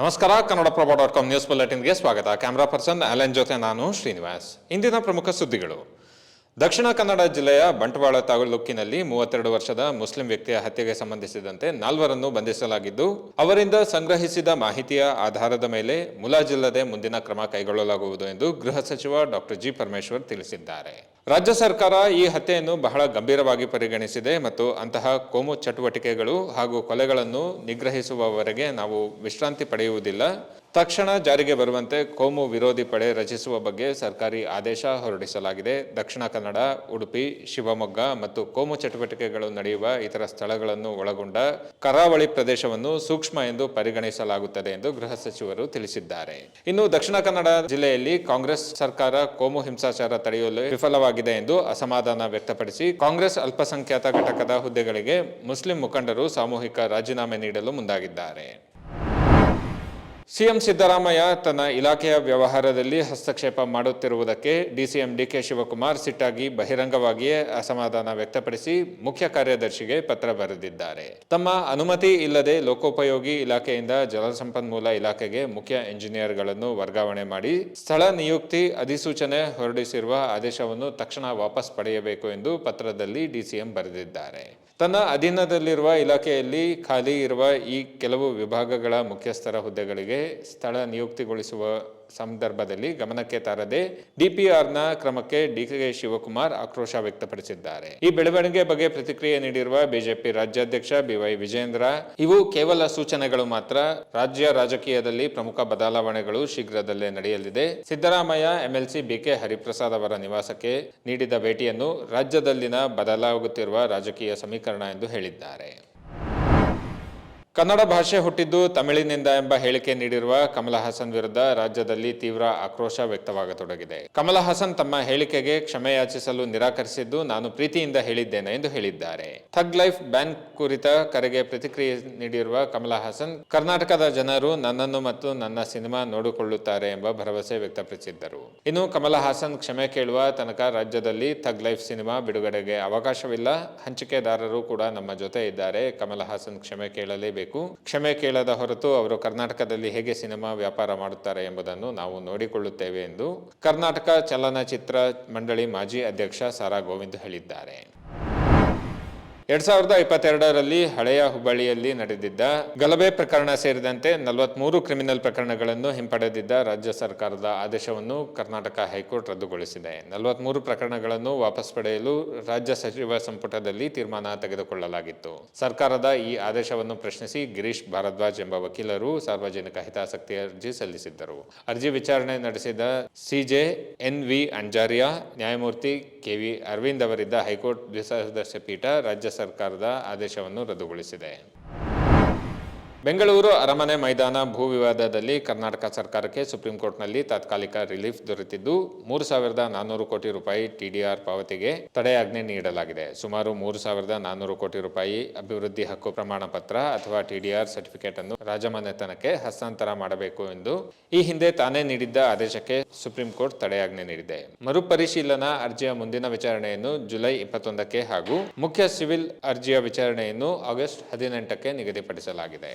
ನಮಸ್ಕಾರ Kannadaprabha dot com news ಬುಲೆಟಿನ್ಗೆ ಸ್ವಾಗತ. ಕ್ಯಾಮ್ರಾ ಪರ್ಸನ್ ಅಲೆನ್ ಜೊತೆ ನಾನು ಶ್ರೀನಿವಾಸ್. ಇಂದಿನ ಪ್ರಮುಖ ಸುದ್ದಿಗಳು. ದಕ್ಷಿಣ ಕನ್ನಡ ಜಿಲ್ಲೆಯ ಬಂಟ್ವಾಳ ತಾಲೂಕಿನಲ್ಲಿ ಮೂವತ್ತೆರಡು ವರ್ಷದ ಮುಸ್ಲಿಂ ವ್ಯಕ್ತಿಯ ಹತ್ಯೆಗೆ ಸಂಬಂಧಿಸಿದಂತೆ ನಾಲ್ವರನ್ನು ಬಂಧಿಸಲಾಗಿದ್ದು, ಅವರಿಂದ ಸಂಗ್ರಹಿಸಿದ ಮಾಹಿತಿಯ ಆಧಾರದ ಮೇಲೆ ಮುಲಾಜಿಲ್ಲದೆ ಮುಂದಿನ ಕ್ರಮ ಕೈಗೊಳ್ಳಲಾಗುವುದು ಎಂದು ಗೃಹ ಸಚಿವ ಡಾಕ್ಟರ್ ಜಿ ಪರಮೇಶ್ವರ್ ತಿಳಿಸಿದ್ದಾರೆ. ರಾಜ್ಯ ಸರ್ಕಾರ ಈ ಹತ್ಯೆಯನ್ನು ಬಹಳ ಗಂಭೀರವಾಗಿ ಪರಿಗಣಿಸಿದೆ ಮತ್ತು ಅಂತಹ ಕೋಮು ಚಟುವಟಿಕೆಗಳು ಹಾಗೂ ಕೊಲೆಗಳನ್ನು ನಿಗ್ರಹಿಸುವವರೆಗೆ ನಾವು ವಿಶ್ರಾಂತಿ ಪಡೆಯುವುದಿಲ್ಲ. ತಕ್ಷಣ ಜಾರಿಗೆ ಬರುವಂತೆ ಕೋಮು ವಿರೋಧಿ ಪಡೆ ರಚಿಸುವ ಬಗ್ಗೆ ಸರ್ಕಾರಿ ಆದೇಶ ಹೊರಡಿಸಲಾಗಿದೆ. ದಕ್ಷಿಣ ಕನ್ನಡ, ಉಡುಪಿ, ಶಿವಮೊಗ್ಗ ಮತ್ತು ಕೋಮು ಚಟುವಟಿಕೆಗಳು ನಡೆಯುವ ಇತರ ಸ್ಥಳಗಳನ್ನು ಒಳಗೊಂಡ ಕರಾವಳಿ ಪ್ರದೇಶವನ್ನು ಸೂಕ್ಷ್ಮ ಎಂದು ಪರಿಗಣಿಸಲಾಗುತ್ತದೆ ಎಂದು ಗೃಹ ಸಚಿವರು ತಿಳಿಸಿದ್ದಾರೆ. ಇನ್ನು ದಕ್ಷಿಣ ಕನ್ನಡ ಜಿಲ್ಲೆಯಲ್ಲಿ ಕಾಂಗ್ರೆಸ್ ಸರ್ಕಾರ ಕೋಮು ಹಿಂಸಾಚಾರ ತಡೆಯಲು ವಿಫಲವಾಗಿದೆ ಎಂದು ಅಸಮಾಧಾನ ವ್ಯಕ್ತಪಡಿಸಿ ಕಾಂಗ್ರೆಸ್ ಅಲ್ಪಸಂಖ್ಯಾತ ಘಟಕದ ಹುದ್ದೆಗಳಿಗೆ ಮುಸ್ಲಿಂ ಮುಖಂಡರು ಸಾಮೂಹಿಕ ರಾಜೀನಾಮೆ ನೀಡಲು ಮುಂದಾಗಿದ್ದಾರೆ. ಸಿಎಂ ಸಿದ್ದರಾಮಯ್ಯ ತನ್ನ ಇಲಾಖೆಯ ವ್ಯವಹಾರದಲ್ಲಿ ಹಸ್ತಕ್ಷೇಪ ಮಾಡುತ್ತಿರುವುದಕ್ಕೆ D C M D K Shivakumar ಸಿಟ್ಟಾಗಿ ಬಹಿರಂಗವಾಗಿಯೇ ಅಸಮಾಧಾನ ವ್ಯಕ್ತಪಡಿಸಿ ಮುಖ್ಯ ಕಾರ್ಯದರ್ಶಿಗೆ ಪತ್ರ ಬರೆದಿದ್ದಾರೆ. ತಮ್ಮ ಅನುಮತಿ ಇಲ್ಲದೆ ಲೋಕೋಪಯೋಗಿ ಇಲಾಖೆಯಿಂದ ಜಲಸಂಪನ್ಮೂಲ ಇಲಾಖೆಗೆ ಮುಖ್ಯ ಎಂಜಿನಿಯರ್ಗಳನ್ನು ವರ್ಗಾವಣೆ ಮಾಡಿ ಸ್ಥಳ ನಿಯುಕ್ತಿ ಅಧಿಸೂಚನೆ ಹೊರಡಿಸಿರುವ ಆದೇಶವನ್ನು ತಕ್ಷಣ ವಾಪಸ್ ಪಡೆಯಬೇಕು ಎಂದು ಪತ್ರದಲ್ಲಿ ಡಿಸಿಎಂ ಬರೆದಿದ್ದಾರೆ. ತನ್ನ ಅಧೀನದಲ್ಲಿರುವ ಇಲಾಖೆಯಲ್ಲಿ ಖಾಲಿ ಇರುವ ಈ ಕೆಲವು ವಿಭಾಗಗಳ ಮುಖ್ಯಸ್ಥರ ಹುದ್ದೆಗಳಿಗೆ ಸ್ಥಳ ನಿಯುಕ್ತಿಗೊಳಿಸುವ ಸಂದರ್ಭದಲ್ಲಿ ಗಮನಕ್ಕೆ ತಾರದೆ ಡಿಪಿಆರ್ನ ಕ್ರಮಕ್ಕೆ ಡಿಕೆ ಶಿವಕುಮಾರ್ ಆಕ್ರೋಶ ವ್ಯಕ್ತಪಡಿಸಿದ್ದಾರೆ. ಈ ಬೆಳವಣಿಗೆ ಬಗ್ಗೆ ಪ್ರತಿಕ್ರಿಯೆ ನೀಡಿರುವ ಬಿಜೆಪಿ ರಾಜ್ಯಾಧ್ಯಕ್ಷ ಬಿವೈ ವಿಜೇಂದ್ರ, ಇವು ಕೇವಲ ಸೂಚನೆಗಳು ಮಾತ್ರ. ರಾಜ್ಯ ರಾಜಕೀಯದಲ್ಲಿ ಪ್ರಮುಖ ಬದಲಾವಣೆಗಳು ಶೀಘ್ರದಲ್ಲೇ ನಡೆಯಲಿದೆ. ಸಿದ್ದರಾಮಯ್ಯ, ಎಂಎಲ್ಸಿ ಬಿಕೆ ಹರಿಪ್ರಸಾದ್ ಅವರ ನಿವಾಸಕ್ಕೆ ನೀಡಿದ ಭೇಟಿಯನ್ನು ರಾಜ್ಯದಲ್ಲಿನ ಬದಲಾಗುತ್ತಿರುವ ರಾಜಕೀಯ ಸಮೀಕರಣ ಎಂದು ಹೇಳಿದ್ದಾರೆ. ಕನ್ನಡ ಭಾಷೆ ಹುಟ್ಟಿದ್ದು ತಮಿಳಿನಿಂದ ಎಂಬ ಹೇಳಿಕೆ ನೀಡಿರುವ ಕಮಲ ಹಾಸನ್ ವಿರುದ್ಧ ರಾಜ್ಯದಲ್ಲಿ ತೀವ್ರ ಆಕ್ರೋಶ ವ್ಯಕ್ತವಾಗತೊಡಗಿದೆ. ಕಮಲ ಹಾಸನ್ ತಮ್ಮ ಹೇಳಿಕೆಗೆ ಕ್ಷಮೆ ಯಾಚಿಸಲು ನಿರಾಕರಿಸಿದ್ದು ನಾನು ಪ್ರೀತಿಯಿಂದ ಹೇಳಿದ್ದೇನೆ ಎಂದು ಹೇಳಿದ್ದಾರೆ. ಥಗ್ ಲೈಫ್ ಬ್ಯಾನ್ ಕುರಿತ ಕರೆಗೆ ಪ್ರತಿಕ್ರಿಯೆ ನೀಡಿರುವ ಕಮಲ ಹಾಸನ್, ಕರ್ನಾಟಕದ ಜನರು ನನ್ನನ್ನು ಮತ್ತು ನನ್ನ ಸಿನಿಮಾ ನೋಡಿಕೊಳ್ಳುತ್ತಾರೆ ಎಂಬ ಭರವಸೆ ವ್ಯಕ್ತಪಡಿಸಿದ್ದರು. ಇನ್ನು ಕಮಲ ಹಾಸನ್ ಕ್ಷಮೆ ಕೇಳುವ ತನಕ ರಾಜ್ಯದಲ್ಲಿ ಥಗ್ ಲೈಫ್ ಸಿನಿಮಾ ಬಿಡುಗಡೆಗೆ ಅವಕಾಶವಿಲ್ಲ. ಹಂಚಿಕೆದಾರರು ಕೂಡ ನಮ್ಮ ಜೊತೆ ಇದ್ದಾರೆ. ಕಮಲ ಹಾಸನ್ ಕ್ಷಮೆ ಕೇಳಲೇಬೇಕು. ಕ್ಷಮೆ ಕೇಳದ ಹೊರತು ಅವರು ಕರ್ನಾಟಕದಲ್ಲಿ ಹೇಗೆ ಸಿನಿಮಾ ವ್ಯಾಪಾರ ಮಾಡುತ್ತಾರೆ ಎಂಬುದನ್ನು ನಾವು ನೋಡಿಕೊಳ್ಳುತ್ತೇವೆ ಎಂದು ಕರ್ನಾಟಕ ಚಲನಚಿತ್ರ ಮಂಡಳಿ ಮಾಜಿ ಅಧ್ಯಕ್ಷ ಸಾರಾ ಗೋವಿಂದ್ ಹೇಳಿದ್ದಾರೆ. ಎರಡ್ ಸಾವಿರದ ಇಪ್ಪತ್ತೆರಡರಲ್ಲಿ ಹಳೆಯ ಹುಬ್ಬಳ್ಳಿಯಲ್ಲಿ ನಡೆದಿದ್ದ ಗಲಭೆ ಪ್ರಕರಣ ಸೇರಿದಂತೆ ನಲವತ್ಮೂರು ಕ್ರಿಮಿನಲ್ ಪ್ರಕರಣಗಳನ್ನು ಹಿಂಪಡೆದಿದ್ದ ರಾಜ್ಯ ಸರ್ಕಾರದ ಆದೇಶವನ್ನು ಕರ್ನಾಟಕ ಹೈಕೋರ್ಟ್ ರದ್ದುಗೊಳಿಸಿದೆ. ನಲವತ್ಮೂರು ಪ್ರಕರಣಗಳನ್ನು ವಾಪಸ್ ಪಡೆಯಲು ರಾಜ್ಯ ಸಚಿವ ಸಂಪುಟದಲ್ಲಿ ತೀರ್ಮಾನ ತೆಗೆದುಕೊಳ್ಳಲಾಗಿತ್ತು. ಸರ್ಕಾರದ ಈ ಆದೇಶವನ್ನು ಪ್ರಶ್ನಿಸಿ ಗಿರೀಶ್ ಭಾರದ್ವಾಜ್ ಎಂಬ ವಕೀಲರು ಸಾರ್ವಜನಿಕ ಹಿತಾಸಕ್ತಿ ಅರ್ಜಿ ಸಲ್ಲಿಸಿದ್ದರು. ಅರ್ಜಿ ವಿಚಾರಣೆ ನಡೆಸಿದ ಸಿಜೆ ಎನ್ ವಿ ಅಂಜಾರಿಯಾ, ನ್ಯಾಯಮೂರ್ತಿ ಕೆವಿ ಅರವಿಂದ್ ಅವರಿದ್ದ ಹೈಕೋರ್ಟ್ ದ್ವಿಸದಸ್ಯ ಪೀಠ ರಾಜ್ಯ ಸರ್ಕಾರದ ಆದೇಶವನ್ನು ರದ್ದುಗೊಳಿಸಿದೆ. ಬೆಂಗಳೂರು ಅರಮನೆ ಮೈದಾನ ಭೂ ವಿವಾದದಲ್ಲಿ ಕರ್ನಾಟಕ ಸರ್ಕಾರಕ್ಕೆ ಸುಪ್ರೀಂ ಕೋರ್ಟ್ನಲ್ಲಿ ತಾತ್ಕಾಲಿಕ ರಿಲೀಫ್ ದೊರೆತಿದ್ದು ಮೂರು ಸಾವಿರದ ನಾನ್ನೂರು ಕೋಟಿ ರೂಪಾಯಿ ಟಿಡಿಆರ್ ಪಾವತಿಗೆ ತಡೆಯಾಜ್ಞೆ ನೀಡಲಾಗಿದೆ. ಸುಮಾರು ಮೂರು ಸಾವಿರದ ನಾನ್ನೂರು ಕೋಟಿ ರೂಪಾಯಿ ಅಭಿವೃದ್ಧಿ ಹಕ್ಕು ಪ್ರಮಾಣ ಪತ್ರ ಅಥವಾ ಟಿಡಿಆರ್ ಸರ್ಟಿಫಿಕೇಟ್ ಅನ್ನು ರಾಜಮನೆತನಕ್ಕೆ ಹಸ್ತಾಂತರ ಮಾಡಬೇಕು ಎಂದು ಈ ಹಿಂದೆ ತಾನೇ ನೀಡಿದ್ದ ಆದೇಶಕ್ಕೆ ಸುಪ್ರೀಂ ಕೋರ್ಟ್ ತಡೆಯಾಜ್ಞೆ ನೀಡಿದೆ. ಮರುಪರಿಶೀಲನಾ ಅರ್ಜಿಯ ಮುಂದಿನ ವಿಚಾರಣೆಯನ್ನು ಜುಲೈ ಇಪ್ಪತ್ತೊಂದಕ್ಕೆ ಹಾಗೂ ಮುಖ್ಯ ಸಿವಿಲ್ ಅರ್ಜಿಯ ವಿಚಾರಣೆಯನ್ನು ಆಗಸ್ಟ್ ಹದಿನೆಂಟಕ್ಕೆ ನಿಗದಿಪಡಿಸಲಾಗಿದೆ.